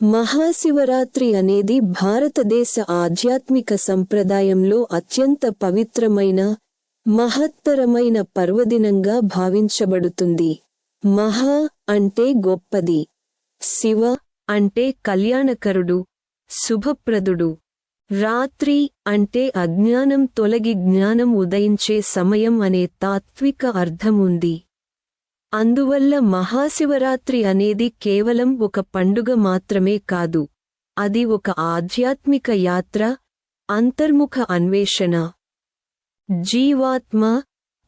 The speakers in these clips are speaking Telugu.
మహాశివరాత్రి అనేది భారతదేశ ఆధ్యాత్మిక సంప్రదాయంలో అత్యంత పవిత్రమైన మహత్తరమైన పర్వదినంగా భావించబడుతుంది. మహా అంటే గొప్పది. శివ అంటే కళ్యాణకరుడు శుభప్రదుడు. రాత్రి అంటే అజ్ఞానం తొలగి జ్ఞానం ఉదయించే సమయం అనే తాత్విక అర్థం ఉంది అందువల్ల మహాశివరాత్రి అనేది కేవలం ఒక పండుగ మాత్రమే కాదు. అది ఒక ఆధ్యాత్మిక యాత్ర అంతర్ముఖ అన్వేషణ. జీవాత్మ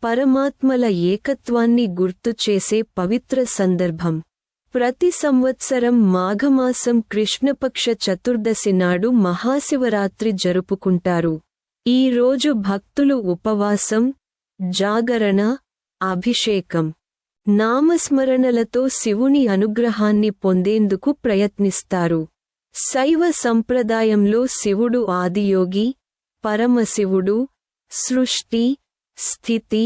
పరమాత్మల ఏకత్వాన్ని గుర్తుచేసే పవిత్ర సందర్భం. ప్రతి సంవత్సరం మాఘమాసం కృష్ణపక్ష చతుర్దశి నాడు మహాశివరాత్రి జరుపుకుంటారు. ఈ రోజు భక్తులు ఉపవాసం జాగరణ అభిషేకం. నామస్మరణలతో శివుని అనుగ్రహాన్ని పొందేందుకు ప్రయత్నిస్తారు. శైవ సంప్రదాయంలో శివుడు ఆదియోగి పరమశివుడు సృష్టి స్థితి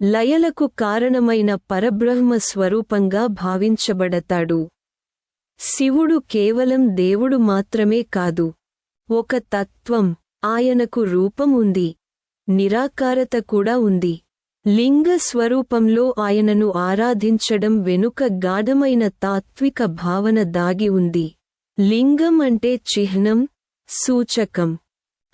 లయలకు కారణమైన పరబ్రహ్మ స్వరూపంగా భావించబడతాడు. శివుడు కేవలం దేవుడు మాత్రమే కాదు ఒక తత్వం ఆయనకు రూపం ఉంది నిరాకారత కూడా ఉంది. లింగ స్వరూపంలో ఆయనను ఆరాధించడం వెనుక గాఢమైన తాత్విక భావన దాగి ఉంది. లింగం అంటే చిహ్నం సూచకం.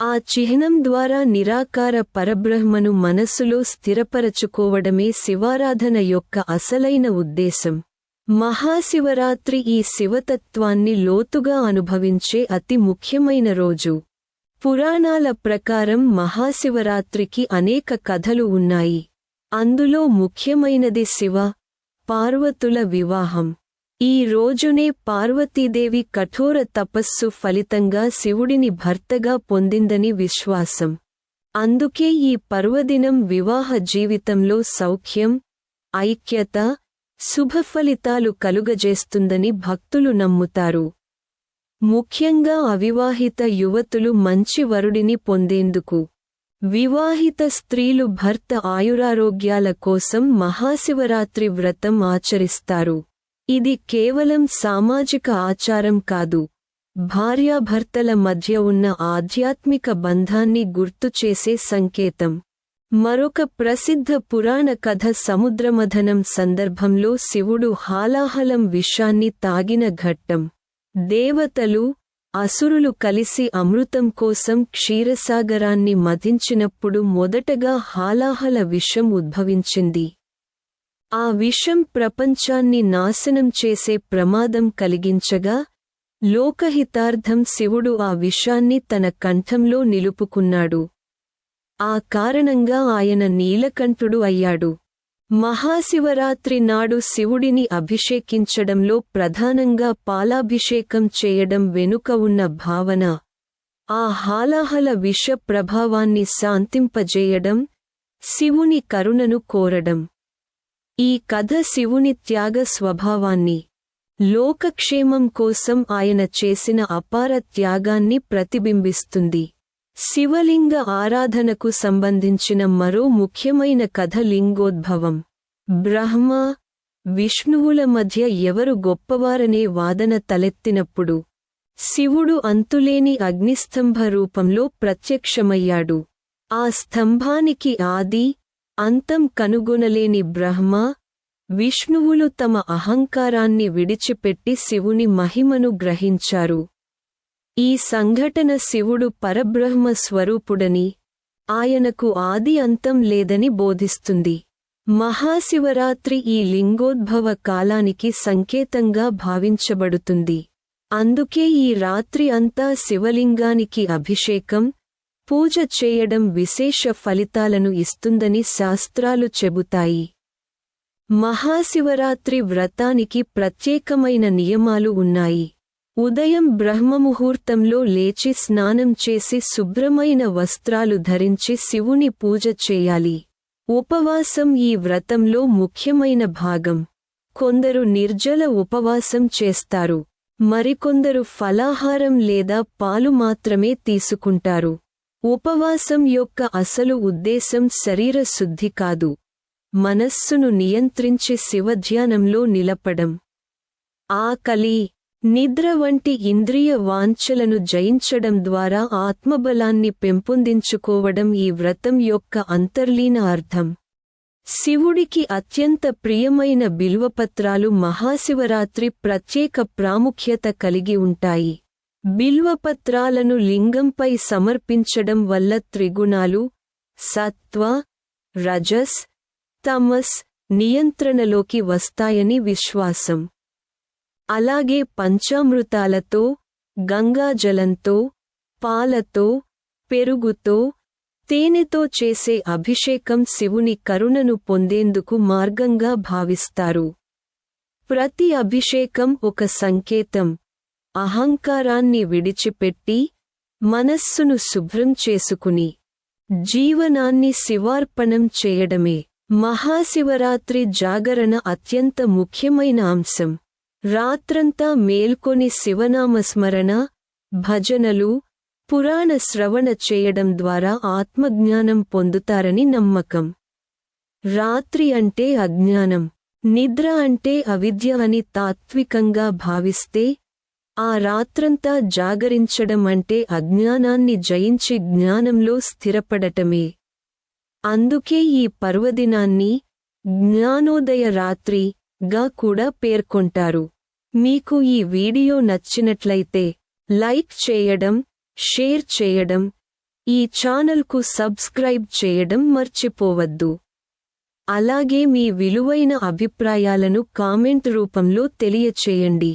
ఆ చిహ్నం ద్వారా నిరాకార పరబ్రహ్మను మనస్సులో స్థిరపరచుకోవడమే శివారాధన యొక్క అసలైన ఉద్దేశం. మహాశివరాత్రి ఈ శివతత్వాన్ని లోతుగా అనుభవించే అతి ముఖ్యమైన రోజు. పురాణాల ప్రకారం మహాశివరాత్రికి అనేక కథలు ఉన్నాయి. అందులో ముఖ్యమైనది శివ పార్వతుల వివాహం. ఈ రోజునే పార్వతీదేవి కఠోర తపస్సు ఫలితంగా శివుడిని భర్తగా పొందిందని విశ్వాసం. అందుకే ఈ పర్వదినం వివాహ జీవితంలో సౌఖ్యం ఐక్యత శుభఫలితాలు కలుగజేస్తుందని భక్తులు నమ్ముతారు. ముఖ్యంగా అవివాహిత యువతులు మంచి వరుడిని పొందేందుకు వివాహిత స్త్రీలు భర్త ఆయురారోగ్యాల కోసం మహాశివరాత్రి వ్రతం ఆచరిస్తారు. ఇది కేవలం సామాజిక ఆచారం కాదు. భార్యాభర్తల మధ్య ఉన్న ఆధ్యాత్మిక బంధాన్ని గుర్తుచేసే సంకేతం. మరొక ప్రసిద్ధ పురాణ కథ సముద్రమథనం సందర్భంలో శివుడు హాలాహలం విషాన్ని తాగిన ఘట్టం. దేవతలు అసురులు కలిసి అమృతం కోసం క్షీరసాగరాన్ని మధించినప్పుడు మొదటగా హాలాహల విషం ఉద్భవించింది. ఆ విషం ప్రపంచాన్ని నాశనం చేసే ప్రమాదం కలిగించగా లోకహితార్థం శివుడు ఆ విషాన్ని తన కంఠంలో నిలుపుకున్నాడు. ఆ కారణంగా ఆయన నీలకంఠుడు అయ్యాడు. మహాశివరాత్రి నాడు శివుడిని అభిషేకించడంలో ప్రధానంగా పాలాభిషేకం చేయడం వెనుక ఉన్న భావన ఆ హాలాహల విష ప్రభావాన్ని శాంతింపజేయడం శివుని కరుణను కోరడం. ఈ కథ శివుని త్యాగ స్వభావాన్ని లోకక్షేమం కోసం ఆయన చేసిన అపార త్యాగాన్ని ప్రతిబింబిస్తుంది. శివలింగ ఆరాధనకు సంబంధించిన మరో ముఖ్యమైన కథ లింగోద్భవం. బ్రహ్మ విష్ణువుల మధ్య ఎవరు గొప్పవారనే వాదన తలెత్తినప్పుడు శివుడు అంతులేని అగ్నిస్తంభ రూపంలో ప్రత్యక్షమయ్యాడు. ఆ స్తంభానికి ఆది అంతం కనుగొనలేని బ్రహ్మ విష్ణువులు తమ అహంకారాన్ని విడిచిపెట్టి శివుని మహిమను గ్రహించారు. ఈ సంఘటన శివుడు పరబ్రహ్మ స్వరూపుడని ఆయనకు ఆది అంతం లేదని బోధిస్తుంది. మహాశివరాత్రి ఈ లింగోద్భవ కాలానికి సంకేతంగా భావించబడుతుంది. అందుకే ఈ రాత్రి అంతా శివలింగానికి అభిషేకం పూజ చేయడం విశేష ఫలితాలను ఇస్తుందని శాస్త్రాలు చెబుతాయి. మహాశివరాత్రి వ్రతానికి ప్రత్యేకమైన నియమాలు ఉన్నాయి. ఉదయం బ్రహ్మముహూర్తంలో లేచి స్నానం చేసి శుభ్రమైన వస్త్రాలు ధరించి శివుని పూజ చేయాలి. ఉపవాసం ఈ వ్రతంలో ముఖ్యమైన భాగం. కొందరు నిర్జల ఉపవాసం చేస్తారు. మరికొందరు ఫలాహారం లేదా పాలు మాత్రమే తీసుకుంటారు. ఉపవాసం యొక్క అసలు ఉద్దేశం శరీర శుద్ధి కాదు. మనస్సును నియంత్రించి శివధ్యానంలో నిలపడం. ఆకలి నిద్ర వంటి ఇంద్రియ వాంఛలను జయించడం ద్వారా ఆత్మబలాన్ని పెంపొందించుకోవడం ఈ వ్రతం యొక్క అంతర్లీన అర్థం. శివుడికి అత్యంత ప్రియమైన బిల్వపత్రాలు మహాశివరాత్రి ప్రత్యేక ప్రాముఖ్యత కలిగి ఉంటాయి. బిల్వపత్రాలను లింగంపై సమర్పించడం వల్ల త్రిగుణాలు సత్వ రజస్ తమస్ నియంత్రణలోకి వస్తాయని విశ్వాసం. అలాగే పంచామృతాలతో గంగాజలంతో పాలతో పెరుగుతో తేనెతో చేసే అభిషేకం శివుని కరుణను పొందేందుకు మార్గంగా భావిస్తారు. ప్రతి అభిషేకం ఒక సంకేతం. అహంకారాన్ని విడిచిపెట్టి మనస్సును శుభ్రం చేసుకుని జీవనాన్ని శివార్పణం చేయడమే మహాశివరాత్రి జాగరణ అత్యంత ముఖ్యమైన అంశం. రాత్రంతా మేల్కొని శివనామస్మరణ భజనలు పురాణ శ్రవణ చేయడం ద్వారా ఆత్మజ్ఞానం పొందుతారని నమ్మకం. రాత్రి అంటే అజ్ఞానం నిద్ర అంటే అవిద్య అని తాత్వికంగా భావిస్తే ఆ రాత్రంతా జాగరించడం అంటే అజ్ఞానాన్ని జయించి జ్ఞానంలో స్థిరపడటమే. అందుకే ఈ పర్వదినాన్ని జ్ఞానోదయ రాత్రి గా కూడా పేర్కొంటారు. మీకు ఈ వీడియో నచ్చినట్లయితే లైక్ చేయడం షేర్ చేయడం ఈ ఛానల్కు సబ్స్క్రైబ్ చేయడం మర్చిపోవద్దు. అలాగే మీ విలువైన అభిప్రాయాలను కామెంట్ రూపంలో తెలియచేయండి.